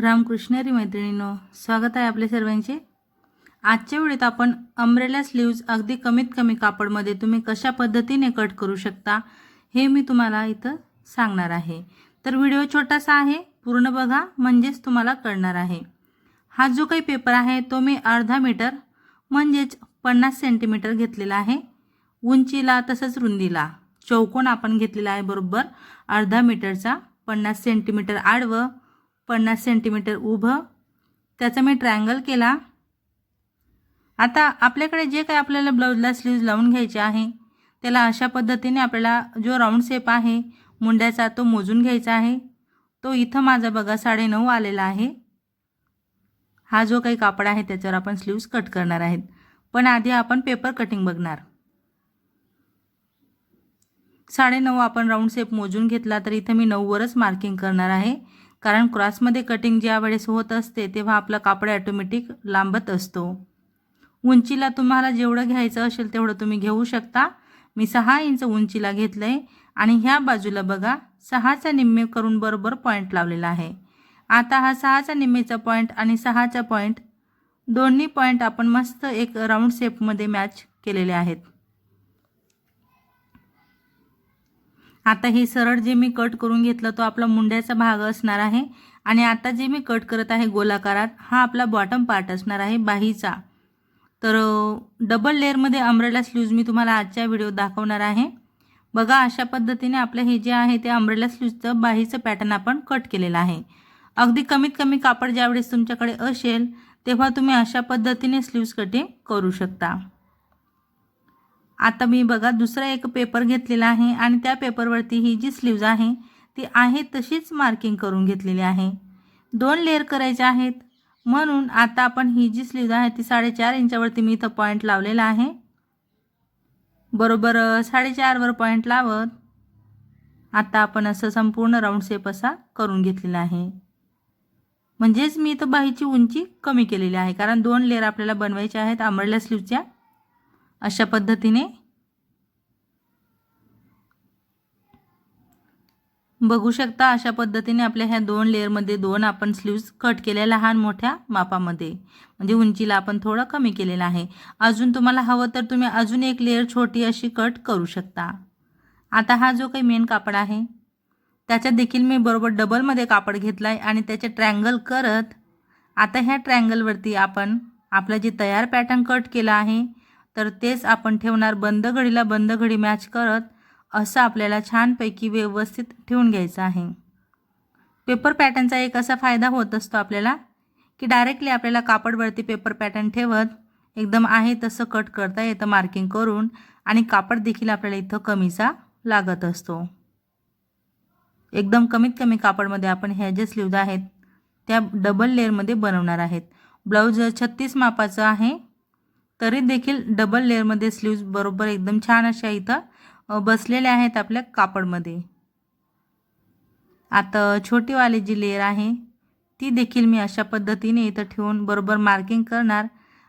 रामकृष्णरी मैत्रिणींनो स्वागत आहे आपले सर्वांचे. आजच्या वेळेत आपण अम्ब्रेला स्लीव्ज अगदी कमीत कमी कापडमध्ये तुम्ही कशा पद्धतीने कट करू शकता हे मी तुम्हाला इथं सांगणार आहे. तर व्हिडिओ छोटासा आहे पूर्ण बघा म्हणजेच तुम्हाला कळणार आहे. हा जो काही पेपर आहे तो मी अर्धा मीटर म्हणजेच पन्नास सेंटीमीटर घेतलेला आहे. उंचीला तसंच रुंदीला. चौकोन आपण घेतलेला आहे बरोबर अर्धा मीटरचा पन्नास सेंटीमीटर आडवं पन्नास सेंटीमीटर उभं. त्याचा मी ट्रायंगल केला. आता आपल्याकडे जे काही आपल्याला ब्लाऊजला स्लीव्ज लावून घ्यायचे आहे त्याला अशा पद्धतीने आपल्याला जो राऊंड शेप आहे मुंड्याचा तो मोजून घ्यायचा आहे. तो इथं माझा बघा साडेनऊ आलेला आहे. हा जो काही कापड आहे त्याच्यावर आपण स्लीव्ज कट करणार आहेत. पण आधी आपण पेपर कटिंग बघणार. साडेनऊ आपण राऊंड शेप मोजून घेतला तर इथं मी नऊवरच मार्किंग करणार आहे. कारण क्रॉसमध्ये कटिंग ज्या वेळेस होत असते तेव्हा आपलं कापड ॲटोमॅटिक लांबत असतो. उंचीला तुम्हाला जेवढं घ्यायचं असेल तेवढं तुम्ही घेऊ शकता. मी सहा इंच उंचीला घेतलं आहे आणि ह्या बाजूला बघा सहाचा निम्मे करून बरोबर पॉईंट लावलेला आहे. आता हा सहाचा निम्मेचा पॉईंट आणि सहाचा पॉईंट दोन्ही पॉईंट आपण मस्त एक राऊंड शेपमध्ये मॅच केलेले आहेत. आता हे सरळ जे मी कट करून घेतलं तो आपला मुंड्याचा भाग असणार आहे. आणि आता जे मी कट करत आहे गोलाकारात हा आपला बॉटम पार्ट असणार आहे बाहीचा. तर डबल लेअरमध्ये अम्ब्रेला स्लीव्ज मी तुम्हाला आजच्या व्हिडिओ दाखवणार आहे. बघा अशा पद्धतीने आपलं हे जे आहे ते अम्ब्रेला स्लीव्जचं बाहीचं पॅटर्न आपण कट केलेलं आहे. अगदी कमीत कमी कापड ज्यावेळेस तुमच्याकडे असेल तेव्हा तुम्ही अशा पद्धतीने स्लीव्ज कटिंग करू शकता. आता मी बघा दुसरा एक पेपर घेतलेला आहे आणि त्या पेपरवरती ही जी स्लीव्ज आहे ती आहे तशीच मार्किंग करून घेतलेली आहे. दोन लेअर करायचे आहेत. म्हणून आता आपण ही जी स्लीव्ज आहे ती साडेचार इंचावरती मी इथं पॉईंट लावलेला आहे. बरोबर साडेचारवर पॉईंट लावत. आता आपण असं संपूर्ण राऊंड शेप असा करून घेतलेला आहे. म्हणजेच मी इथं बाहीची उंची कमी केलेली आहे कारण दोन लेअर आपल्याला बनवायचे आहेत आंबडल्या स्लीवच्या अशा पद्धतीने. बघू शकता अशा पद्धतीने आपल्या ह्या दोन लेअरमध्ये दोन आपण स्लीव्ज कट केल्या लहान मोठ्या मापामध्ये. म्हणजे उंचीला आपण थोडं कमी केलेलं आहे. अजून तुम्हाला हवं तर तुम्ही अजून एक लेअर छोटी अशी कट करू शकता. आता हा जो काही मेन कापड आहे त्याच्यात देखील मी बरोबर डबलमध्ये कापड घेतला आहे आणि त्याचे ट्रँगल करत आता ह्या ट्रँगलवरती आपण आपलं जे तयार पॅटर्न कट केलं आहे तर तेच आपण ठेवणार बंद घडीला बंद घडी मॅच करत असं आपल्याला छानपैकी व्यवस्थित ठेवून घ्यायचं आहे. पेपर पॅटर्नचा एक असा फायदा होत असतो आपल्याला की डायरेक्टली आपल्याला कापडवरती पेपर पॅटर्न ठेवत एकदम आहे तसं कट करता येतं मार्किंग करून आणि कापड देखील आपल्याला इथं कमीचा लागत असतो. एकदम कमीत कमी कापडमध्ये आपण ह्या जे स्लीव्ज आहेत त्या डबल लेअरमध्ये बनवणार आहेत. ब्लाऊज छत्तीस मापाचं आहे तरी देखील डबल लेअरमध्ये स्लीव्ज बरोबर एकदम छान अशा इथं बसलेल्या आहेत आपल्या कापडमध्ये. आता छोटीवाली जी लेअर आहे ती देखील मी अशा पद्धतीने इथं ठेवून बरोबर मार्किंग करणार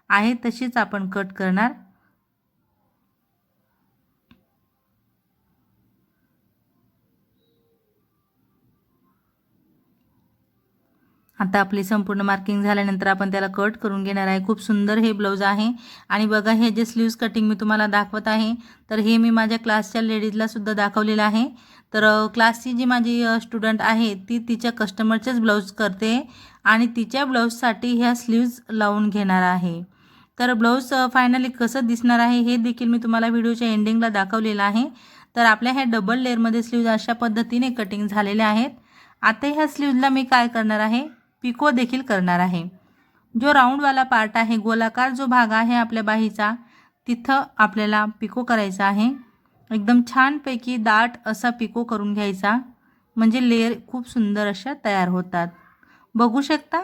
आहे तशीच आपण कट करणार. आता आपली संपूर्ण मार्किंग झाल्यानंतर आपण त्याला कट करून घेणार आहे. खूप सुंदर हे ब्लाऊज आहे. आणि बघा हे जे स्लीव्ज कटिंग मी तुम्हाला दाखवत आहे तर हे मी माझ्या क्लासच्या लेडीजलासुद्धा दाखवलेलं आहे. तर क्लासची जी माझी स्टुडंट आहे ती तिच्या कस्टमरचेच ब्लाऊज करते आणि तिच्या ब्लाऊजसाठी ह्या स्लीव्ज लावून घेणार आहे. तर ब्लाऊज फायनली कसं दिसणार आहे हे देखील मी तुम्हाला व्हिडिओच्या एंडिंगला दाखवलेलं आहे. तर आपल्या ह्या डबल लेअरमध्ये स्लीव्ज अशा पद्धतीने कटिंग झालेल्या आहेत. आता ह्या स्लीव्जला मी काय करणार आहे? पिको देखील करणार आहे. जो राऊंडवाला पार्ट आहे गोलाकार जो भाग आहे आपल्या बाहीचा तिथं आपल्याला पिको करायचा आहे. एकदम छानपैकी दाट असा पिको करून घ्यायचा. म्हणजे लेअर खूप सुंदर अशा तयार होतात. बघू शकता?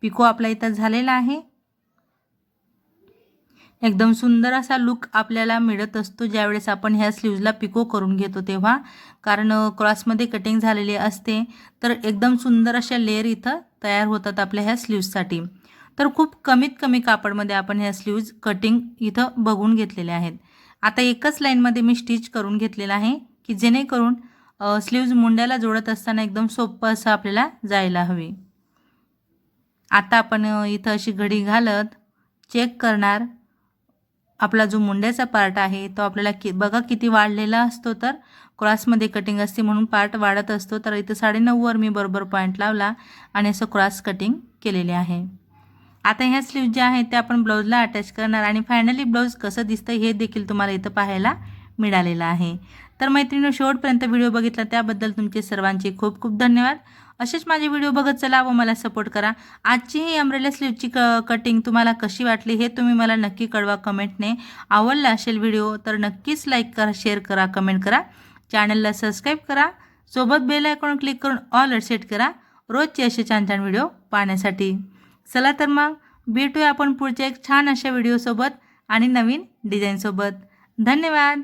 पिको आपला इथं झालेला आहे. एकदम सुंदर असा लुक आपल्याला मिळत असतो ज्यावेळेस आपण ह्या स्लीव्जला पिको करून घेतो तेव्हा. कारण क्रॉसमध्ये कटिंग झालेली असते. तर एकदम सुंदर अशा लेअर इथं तयार होतात आपल्या ह्या स्लीव्जसाठी तर खूप कमीत कमी कापडमध्ये आपण ह्या स्लीव्ज कटिंग इथं बघून घेतलेल्या आहेत. आता एकच लाईनमध्ये मी स्टिच करून घेतलेलं आहे की जेणेकरून स्लीव्ज मुंड्याला जोडत असताना एकदम सोपं असं आपल्याला जायला हवी. आता आपण इथं अशी घडी घालत चेक करणार. आपला जो मुंड्याचा पार्ट आहे तो आपल्याला कि बघा किती वाढलेला असतो तर. क्रॉसमध्ये कटिंग असते म्हणून पार्ट वाढत असतो. तर इथं साडेनऊवर मी बरोबर पॉईंट लावला आणि असं क्रॉस कटिंग केलेले आहे. आता ह्या स्लीव्ह ज्या आहेत त्या आपण ब्लाऊजला अटॅच करणार आणि फायनली ब्लाऊज कसं दिसतं हे देखील तुम्हाला इथं पाहायला मिळालेलं आहे. तर मैत्रिणी शेवटपर्यंत व्हिडिओ बघितला त्याबद्दल तुमचे सर्वांचे खूप खूप धन्यवाद. असेच माझे व्हिडिओ बघत चला व मला सपोर्ट करा. आजची ही अम्ब्रेला स्लीवची क कटिंग तुम्हाला कशी वाटली हे तुम्ही मला नक्की कळवा कमेंटने. आवडला असेल व्हिडिओ तर नक्कीच लाईक करा शेअर करा कमेंट करा. चॅनलला सबस्क्राईब करा. सोबत बेल आयकॉन क्लिक करून ऑल सेट करा. रोजचे असे छान छान व्हिडिओ पाहण्यासाठी. चला तर मग भेटूया आपण पुढच्या एक छान अशा व्हिडिओसोबत आणि नवीन डिझाईनसोबत धन्यवाद!